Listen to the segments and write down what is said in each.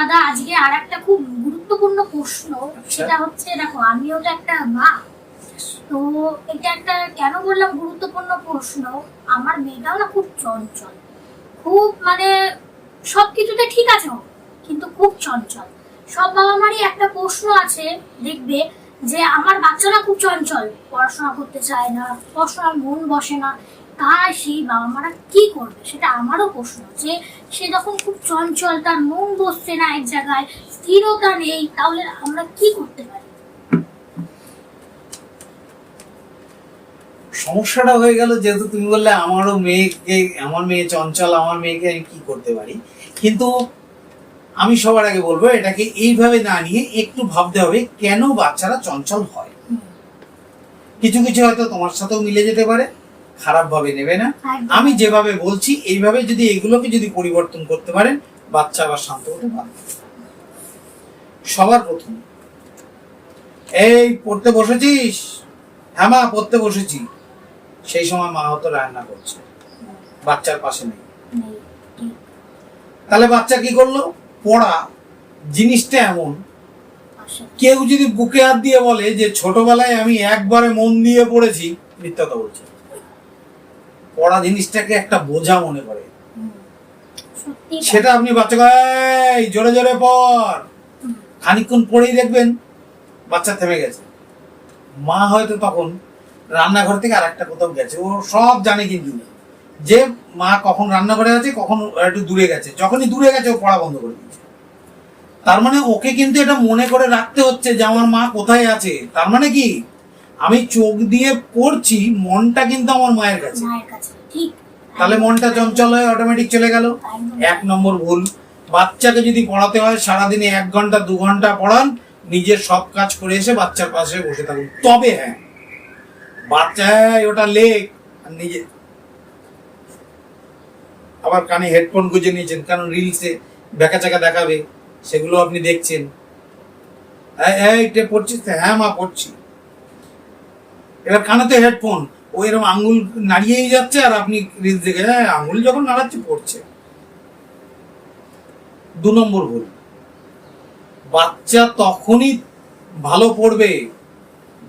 দাদা, আজকে আর একটা খুব গুরুত্বপূর্ণ প্রশ্ন। সেটা হচ্ছে, দেখো আমিও তো একটা মা। তো এটা একটা কেন বললাম গুরুত্বপূর্ণ প্রশ্ন? আমার মেয়েটাও না খুব চঞ্চল। খুব মানে সবকিছুতে ঠিক আছে, কিন্তু খুব চঞ্চল। সব বাবা মারই একটা প্রশ্ন আছে, দেখবে, যে আমার বাচ্চারা খুব চঞ্চল। পড়াশোনা করতে চায় না, পড়াশোনার মন বসে না। তাই সেই বাবা মারা কি করবে? সেটা আমারও প্রশ্ন যে সে যখন খুব চঞ্চল তার মন বসছে না এক জায়গায় স্থিরতা নেই তাহলে আমরা কি করতে পারি? সমস্যাটা হয়ে গেল যেহেতু তুমি বললে আমারও মেয়েকে আমার মেয়ে চঞ্চল আমার মেয়েকে আমি কি করতে পারি? কিন্তু আমি সবার আগে বলব এটাকে এইভাবে না নিয়ে একটু ভাবতে হবে কেন বাচ্চারা চঞ্চল হয়। কিছু কিছু হয়তো তোমার সাথেও মিলে যেতে পারে। খারাপ ভাবে নেবে না। আমি যেভাবে বলছি এইভাবে যদি এগুলোকে যদি পরিবর্তন করতে পারেন বাচ্চা আবার শান্ত হতে পারে সবার প্রথম এই পড়তে বসেছিস? হ্যাঁ মা পড়তে বসেছি। সেই সময় মা হয়তো রান্না করছে। বাচ্চার পাশে নেই। নেই, তাহলে বাচ্চা কি করল? পড়া। জিনিসটা এমন কেউ যদি বুকে হাত দিয়ে বলে যে ছোটবেলায় আমি একবারে মন দিয়ে পড়েছি মিথ্যা কথা বলছে। পড়া জিনিসটাকে একটা বোঝা মনে করে। সেটা আপনি বাচ্চাকে "এই, জোরে জোরে পড়। খানিকক্ষণ পড়েই দেখবেন বাচ্চা থেমে গেছে। মা হয়তো তখন রান্নাঘর থেকে আর একটা কোথাও গেছে। ও সব জানে কিন্তু। যে মা কখন রান্নাঘরে আছে কখন একটু দূরে গেছে। যখনই দূরে গেছে ও পড়া বন্ধ করে দিয়েছে। তার মানে ওকে কিন্তু এটা মনে করে রাখতে হচ্ছে যে আমার মা কোথায় আছে? তার মানে কি? আমি চোখ দিয়ে পড়ছি মনটা কিন্তু আমার মায়ের কাছে। ঠিক। তাহলে মনটা চঞ্চল হয়ে অটোমেটিক চলে গেল। এক নম্বর ভুল। বাচ্চাকে যদি পড়াতে হয় সারাদিনে এক ঘণ্টা দু ঘণ্টা পড়ান নিজের সব কাজ করে এসে বাচ্চার পাশে বসে থাকুন। তবে হ্যাঁ বাচ্চা "এই, ওটা লেখ আর নিজে আবার কানে হেডফোন গুঁজে নিয়েছেন কারণ রিলসে বেকা চাকা দেখাবে সেগুলো আপনি দেখছেন। "এই, এই টে পড়ছিস তো?" হ্যাঁ মা পড়ছি। এবার কানেতে হেডফোন ও এরকম আঙ্গুল নাড়িয়েই যাচ্ছে আর আপনি রিলস দেখে হ্যাঁ আঙ্গুল যখন নাড়াচ্ছে, পড়ছে। দু নম্বর ভুল। বাচ্চা তখনই ভালো পড়বে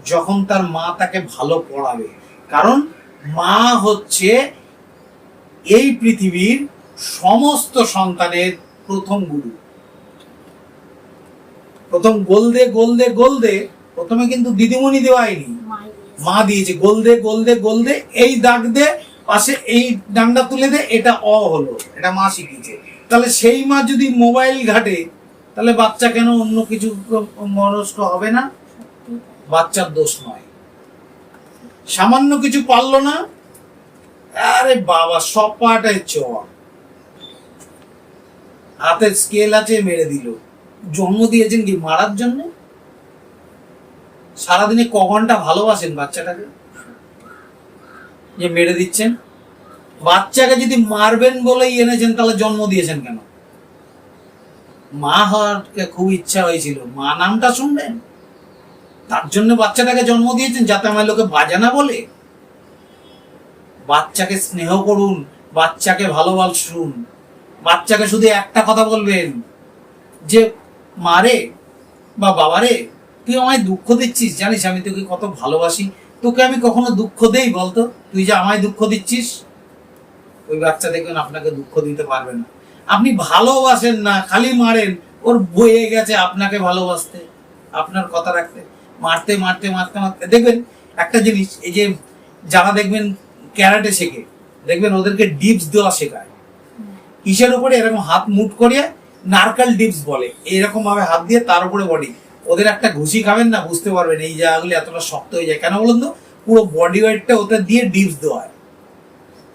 যখন তার মা তাকে ভালো পড়াবে। কারণ মা হচ্ছে এই পৃথিবীর সমস্ত সন্তানের প্রথম গুরু। প্রথম গোল দে গোল দে গোল দে প্রথমে কিন্তু দিদিমণি মায়ের দিয়েছে। মা দিয়েছে, গোল দে গোল দে গোল দে, এই দাগ দে, পাশে এই ডান্ডা তুলে দে, এটা অ হলো, এটা মা শিখিয়েছে। তাহলে সেই মা যদি মোবাইল ঘাটে, তাহলে বাচ্চা কেন অন্য কিছু মনস্ক হবে না? বাচ্চার দোষ নয়। সামান্য কিছু পারল না, আরে বাবা সব পাটায় চর। হাতে স্কেল আছে, মেরে দিল। জন্ম দিয়েছেন কি মারার জন্য? সারাদিনে ক ঘণ্টা ভালোবাসেন বাচ্চাটাকে? যে মেরে দিচ্ছেন? বাচ্চাকে যদি মারবেন বলেই এনেছেন, তাহলে জন্ম দিয়েছেন কেন? মা হওয়ার খুব ইচ্ছা হয়েছিল। মা নামটা শুনবেন তার জন্য বাচ্চাটাকে জন্ম দিয়েছেন যাতে আমার লোকে বাজানা বলে? বাচ্চাকে স্নেহ করুন, বাচ্চাকে ভালোবাস ভালোবাসুন, বাচ্চাকে শুধু একটা কথা বলবেন, যে মারে বা বাবারে তুই আমায় দুঃখ দিচ্ছিস, জানিস আমি তোকে কত ভালোবাসি। তোকে আমি কখনো দুঃখ দেই বলতো? তুই যে আমায় দুঃখ দিচ্ছিস? ওই বাচ্চা দেখবেন আপনাকে দুঃখ দিতে পারবে না। আপনি ভালোবাসেন না, খালি মারেন। ওর বয়ে গেছে আপনাকে ভালোবাসতে। আপনার কথা রাখতে। মারতে মারতে মারতে মারতে। দেখবেন, একটা জিনিস, এই যে যারা দেখবেন ক্যারাটে শেখে, দেখবেন ওদেরকে ডিপস দেওয়া শেখায়। কিসের উপরে এরকম হাত মুট করিয়ে নারকাল ডিপস বলে। এরকম ভাবে হাত দিয়ে তার উপরে বডি। ওদের একটা ঘুষি খাবেন না, বুঝতে পারবেন এই জায়গাগুলি এতটা শক্ত হয়ে যায়। কেন বলুন তো? পুরো বডি ওয়েটটা ওতে দিয়ে ডিপস দেওয়া হয়।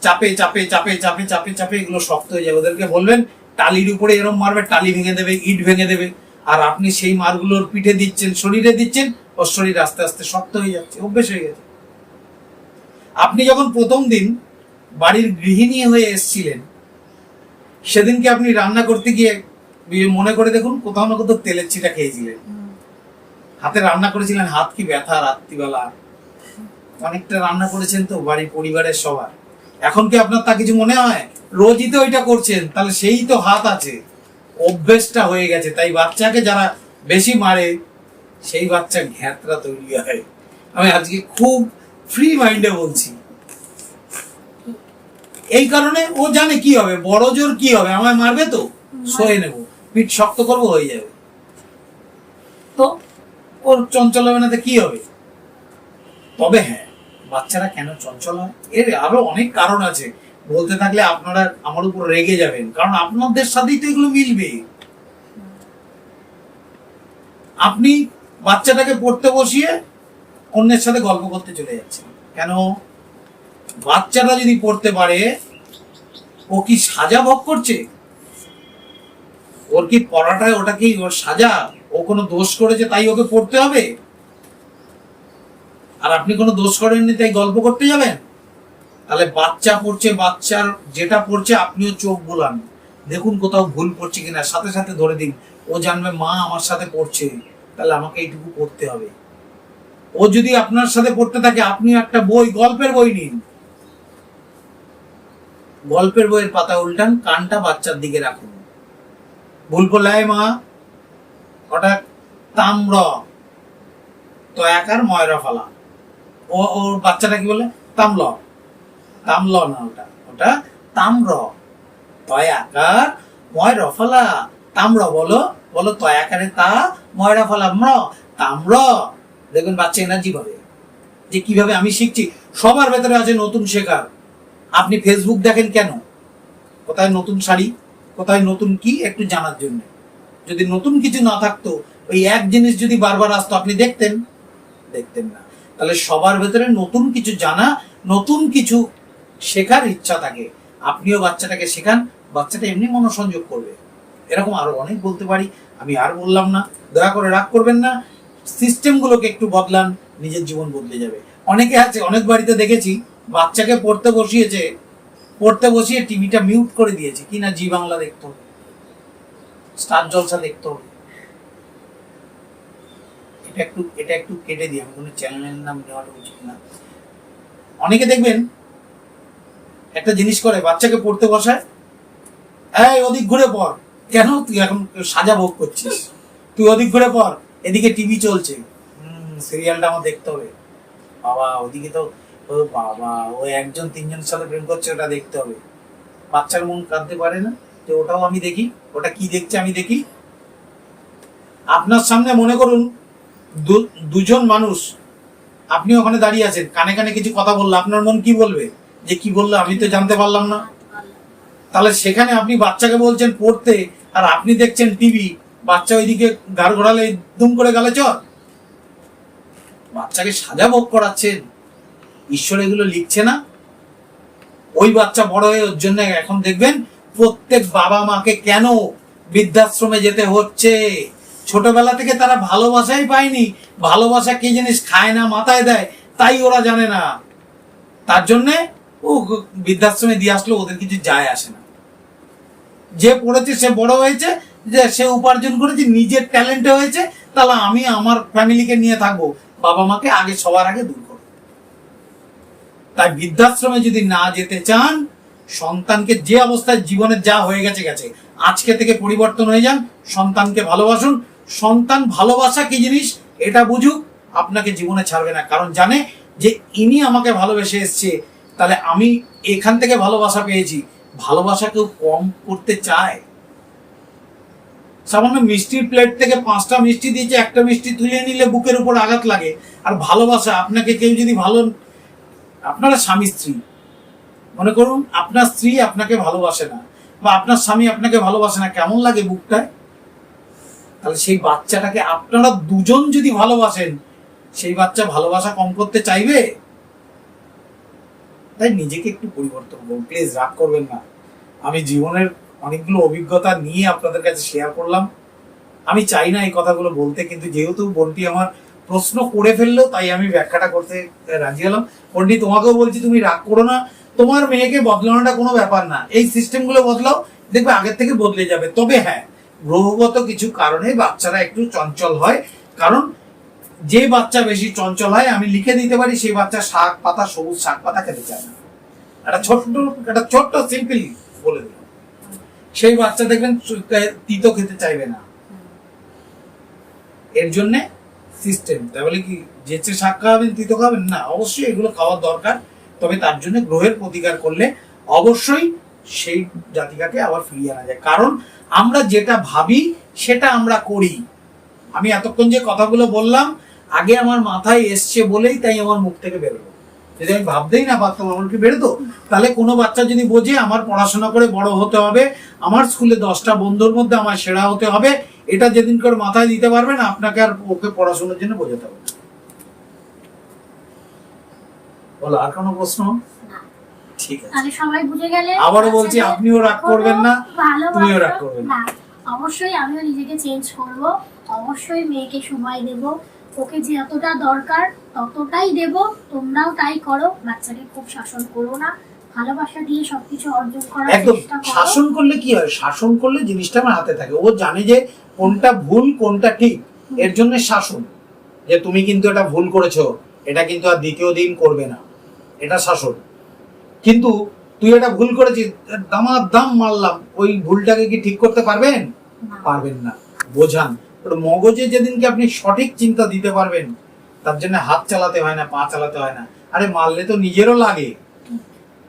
চাপে চাপে চাপে চাপে চাপে চাপে এগুলো শক্ত হয়ে যায়। ওদেরকে বলবেন, টালির উপরে এরকম মারবে, টালি ভেঙে দেবে, ইট ভেঙে দেবে। আর আপনি সেই মারগুলোর পিঠে দিচ্ছেন, শরীরে দিচ্ছেন ওর শরীর আস্তে আস্তে শক্ত হয়ে যাচ্ছে, অভ্যেস হয়ে গেছে। আপনি যখন প্রথম দিন বাড়ির গৃহিণী হয়ে এসেছিলেন, সেদিনকে আপনি রান্না করতে গিয়ে মনে করে দেখুন, কোথাও না কোথাও তেলের ছিটা খেয়েছিলেন। হাতে রান্না করেছিলেন হাত কি ব্যথা রাত্রিবেলা? অনেকটা রান্না করেছেন তো বাড়ির পরিবারের সবার। এখন কি আপনার তা কিছু মনে হয়? রোজই তো ওইটা করছেন তাহলে সেই তো হাত আছে। অভ্যেসটা হয়ে গেছে তাই বাচ্চাকে যারা বেশি মারে সেই বাচ্চা ঘ্যাতরা তৈরি হয়। আমি আজকে খুব ফ্রি মাইন্ডে বলছি। এই কারণে ও জানে কি হবে বড় জোর কি হবে আমায় মারবে তো? সয়ে নেব পিঠ শক্ত করব হয়ে যাবে। তো ওর চঞ্চল হবে না তো কি হবে? তবে হ্যাঁ বাচ্চারা কেন চঞ্চল হয়? এর আরও অনেক কারণ আছে। বলতে থাকলে আপনারা আমার উপর রেগে যাবেন। কারণ আপনাদের সাথেই তো এগুলো মিলবে। আপনি বাচ্চাটাকে পড়তে বসিয়ে অন্যের সাথে গল্প করতে চলে যাচ্ছেন। কেন? বাচ্চাটা যদি পড়তে পারে, ও কি সাজা ভোগ করছে? ওর কি পড়াটায় ওটা কি ওর সাজা? ও কোনো দোষ করেছে তাই ওকে পড়তে হবে? আর আপনি কোনো দোষ করেননি তাই গল্প করতে যাবেন? তাহলে বাচ্চা পড়ছে, বাচ্চার যেটা পড়ছে আপনিও চোখ বোলান। দেখুন কোথাও ভুল পড়ছে কিনা, সাথে সাথে ধরে দিন, ও জানবে মা আমার সাথে পড়ছে, তাহলে আমাকে এইটুকু পড়তে হবে। ও যদি আপনার সাথে পড়তে থাকে, আপনি একটা বই, গল্পের বই নিন। গল্পের বইয়ের পাতা উল্টান, কানটা বাচ্চার দিকে রাখুন। ভুল করলে মা। ওটা তাম্র। তো একার ময়রা ফালা। ও ওর বাচ্চাটা কি বলে? তামল তামল না ওটা। ওটা তাম্র। তয় আকার ময় রফলা তাম্র বলো। বলো তয় আকারে তা, ময়রা ফলা। ম্র, তাম্র। দেখবেন বাচ্চা এনার্জি পাবে। যে কীভাবে আমি শিখছি। সবার ভেতরে আছে নতুন শেখার। আপনি ফেসবুক দেখেন কেন? কোথায় নতুন শাড়ি? কোথায় নতুন কি? একটু জানার জন্য। যদি নতুন কিছু না থাকতো, ওই এক জিনিস যদি বারবার আসতো, আপনি দেখতেন? দেখতেন না। তাহলে সবার ভেতরে নতুন কিছু জানা, নতুন কিছু শেখার ইচ্ছা থাকে। আপনিও বাচ্চাটাকে শেখান, বাচ্চাটা এমনি মনোসংযোগ করবে। এরকম আরও অনেক বলতে পারি, আমি আর বললাম না। দয়া করে রাগ করবেন না। সিস্টেমগুলোকে একটু বদলান, নিজের জীবন বদলে যাবে। অনেকে আছে, অনেক বাড়িতে দেখেছি, বাচ্চাকে পড়তে বসিয়েছে, পড়তে বসিয়ে টিভিটা মিউট করে দিয়েছে। কি না জি বাংলা দেখতো। স্টার জলসা দেখতো হবে এটা একটু এটা একটু কেটে দিই আমি কোনো চ্যানেলের নাম নেওয়াটা উচিত না। অনেকে দেখবেন, একটা জিনিস করে, বাচ্চাকে পড়তে বসায়, এই, ওদিক ঘুরে পড়। কেন তুই এখন সাজা ভোগ করছিস? তুই ওদিক ঘুরে পড়, এদিকে টিভি চলছে। সিরিয়ালটা আমার দেখতে হবে। বাবা, ওদিকে তো, ও বাবা, ও একজন তিনজনের সাথে প্রেম করছে, ওটা দেখতে হবে। বাচ্চার মন কাঁদতে পারে না। যে ওটাও আমি দেখি, ওটা কি দেখছে আমি দেখি। আপনার সামনে মনে করুন দুজন মানুষ, আপনি ওখানে দাঁড়িয়ে আছেন, কানে কানে কিছু কথা বলল আপনার মন কি বলবে? যে কি বলল আমি তো জানতে পারলাম না। তাহলে সেখানে আপনি বাচ্চাকে বলছেন পড়তে, আর আপনি দেখছেন টিভি, বাচ্চা ওইদিকে গাড় ঘোরালে দুম করে গেলে চর। বাচ্চাকে সাজা ভোগ করাচ্ছেন, ঈশ্বর এগুলো লিখছে না। ওই বাচ্চা বড় হয়ে ওর জন্য এখন দেখবেন প্রত্যেক বাবা মাকে কেন বৃদ্ধাশ্রমে যেতে হচ্ছে? ছোটবেলা থেকে তারা ভালোবাসাই পায়নি। ভালোবাসা কি জিনিস খায় না, মাথায় দেয়, তাই ওরা জানে না। তার জন্যে, ও, বৃদ্ধাশ্রমে দিয়ে আসলে, ওদের কিছু যায় আসে না। যে পড়েছে, সে বড় হয়েছে, যে সে উপার্জন করেছে, নিজের ট্যালেন্টে হয়েছে, তাহলে আমি আমার ফ্যামিলিকে নিয়ে থাকব। বাবা মাকে আগে সবার আগে দূর করব তাই বৃদ্ধাশ্রমে যদি না যেতে চান সন্তানকে যে অবস্থায় জীবনে যা হয়ে গেছে গেছে। আজকে থেকে পরিবর্তন হয়ে যান, সন্তানকে ভালোবাসুন। সন্তান ভালোবাসা কি জিনিস? এটা বুঝুক, আপনাকে জীবনে ছাড়বে না। কারণ জানে যে ইনি আমাকে ভালোবেসে এসছে। তাহলে আমি এখান থেকে ভালোবাসা পেয়েছি। ভালোবাসা কেউ কম করতে চায়। সামান্য মিষ্টির প্লেট থেকে পাঁচটা মিষ্টি দিয়েছে, একটা মিষ্টি তুলে নিলে বুকের উপর আঘাত লাগে। আর ভালোবাসা, আপনাকে কেউ যদি ভালো আপনারা স্বামী স্ত্রী। মনে করুন, আপনার স্ত্রী আপনাকে ভালোবাসে না, বা আপনার স্বামী আপনাকে ভালোবাসে না, কেমন লাগে বুকটায় তাহলে সেই বাচ্চাটাকে আপনারা দুজন যদি ভালোবাসেন, সেই বাচ্চা ভালোবাসা কম করতে চাইবে? তাই নিজেকে একটু পরিবর্তন করুন। প্লিজ, রাগ করবেন না। আমি জীবনের অনেকগুলো অভিজ্ঞতা নিয়ে আপনাদের কাছে শেয়ার করলাম। আমি চাই না এই কথাগুলো বলতে, কিন্তু যেহেতু বোনটি আমার প্রশ্ন করে ফেলল, তাই আমি ব্যাখ্যাটা করতে রাজি হলাম। বোনটি, তোমাকেও বলছি, তুমি রাগ করো না। তোমার মেয়েকে বদলানোটা কোনো ব্যাপার না। এই সিস্টেমগুলো বদলাও, দেখবে আগের থেকে বদলে যাবে। তবে হ্যাঁ গ্রহগত কিছু কারণে বাচ্চারা একটু চঞ্চল হয়। কারণ যে বাচ্চা বেশি চঞ্চল হয়, আমি লিখে দিতে পারি, সেই বাচ্চা শাক পাতা, সবুজ শাক পাতা খেতে চায় না। একটা ছোট্ট একটা ছোট্ট সিম্পলি বলে দিলাম। সেই বাচ্চা দেখবেন তিতো খেতে চাইবে না। এর জন্যে সিস্টেম তাই বলে কি যেচে শাক খাওয়াবেন, তিতো খাবেন না, অবশ্যই এগুলো খাওয়ার দরকার। তবে তার জন্য গ্রহের প্রতিকার করলে অবশ্যই সেই জাতিকাকে আবার ফিরিয়ে আনা যায়। কারণ আমরা যেটা ভাবি, সেটা আমরা করি। আমি এতক্ষণ যে কথাগুলো বললাম, আগে আমার মাথায় এসছে বলেই তাই আমার মুখ থেকে বেরোলো। যদি আমি ভাবতেই না পারতাম আমার কি বেরোতো, তাহলে কোনো বাচ্চা যদি বোঝে আমার পড়াশোনা করে বড় হতে হবে, আমার স্কুলে দশটা বন্ধুর মধ্যে আমার সেরা হতে হবে, এটা যেদিন করে মাথায় দিতে পারবেন আপনাকে আর ওকে পড়াশোনার জন্য বোঝাতে হবে না। বলো আর কোনো প্রশ্ন? ঠিক আছে। সবাই বুঝে গেলে আবারও বলছি, আপনিও রাগ করবেন না, তুমিও রাগ করবেন না। অবশ্যই আমিও নিজেকে চেঞ্জ করব অবশ্যই মেয়েকে সময় দেব ওকে যতটা দরকার ততটাই দেব তোমরাও তাই করো বাচ্চাকে খুব শাসন করো না ভালোবাসা দিয়ে সবকিছু অর্জন করার একদম চেষ্টা করো। শাসন করলে কি হয়? শাসন করলে জিনিসটা আমার হাতে থাকে। ও জানে যে কোনটা ভুল কোনটা ঠিক এর জন্য শাসন। যে তুমি কিন্তু এটা ভুল করেছ এটা কিন্তু আর দ্বিতীয় দিন করবে না। এটা শাসন। কিন্তু তুই এটা ভুল করেছিস দামার দাম মারলাম। ওই ভুলটাকে কি ঠিক করতে পারবেন? পারবেন না। বোঝান। মগজে যেদিনকে আপনি সঠিক চিন্তা দিতে পারবেন তার জন্য হাত চালাতে হয় না পা চালাতে হয় না। আরে মারলে তো নিজেরও লাগে।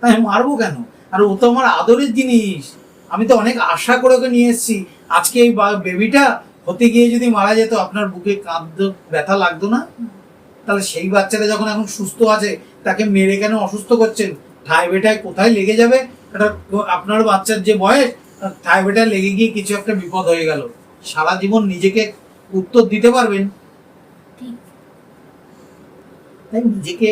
তাই মারবো কেন? আর ও তো আমার আদরের জিনিস। আমি তো অনেক আশা করে ওকে নিয়ে এসেছি। আজকে এই বেবিটা হতে গিয়ে যদি মারা যেত আপনার বুকে কাঁদ ব্যথা লাগতো না? তাহলে সেই বাচ্চাটা যখন এখন সুস্থ আছে তাকে মেরে কেন অসুস্থ করছেন? ঠাই বেটায় কোথায় লেগে যাবে? এটা আপনার বাচ্চার যে বয়স ঠাই বেটায় লেগে গিয়ে কিছু একটা বিপদ হয়ে গেল। সারা জীবন নিজেকে উত্তর দিতে পারবেন। তাই নিজেকে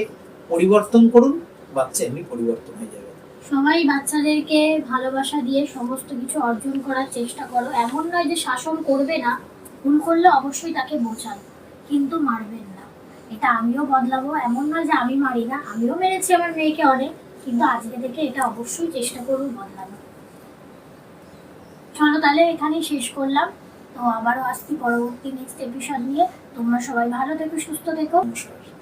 পরিবর্তন করুন, বাচ্চা এমনি পরিবর্তন হয়ে যাবে। সবাই বাচ্চাদেরকে ভালোবাসা দিয়ে সমস্ত কিছু অর্জন করার চেষ্টা করো। এমন নয় যে শাসন করবে না। ভুল করলে অবশ্যই তাকে বোঝান, কিন্তু মারবেন না। এটা আমিও বদলাবো। এমন নয় যে আমি মারি না, আমিও মেরেছি আমার মেয়েকে অনেক, কিন্তু আজকে থেকে এটা অবশ্যই চেষ্টা করব বদলানো চলো তাহলে এখানেই শেষ করলাম। তো আবারও আসছি পরবর্তী নেক্সট এপিসোড নিয়ে। তোমরা সবাই ভালো থেকো, সুস্থ থেকো। নমস্কার।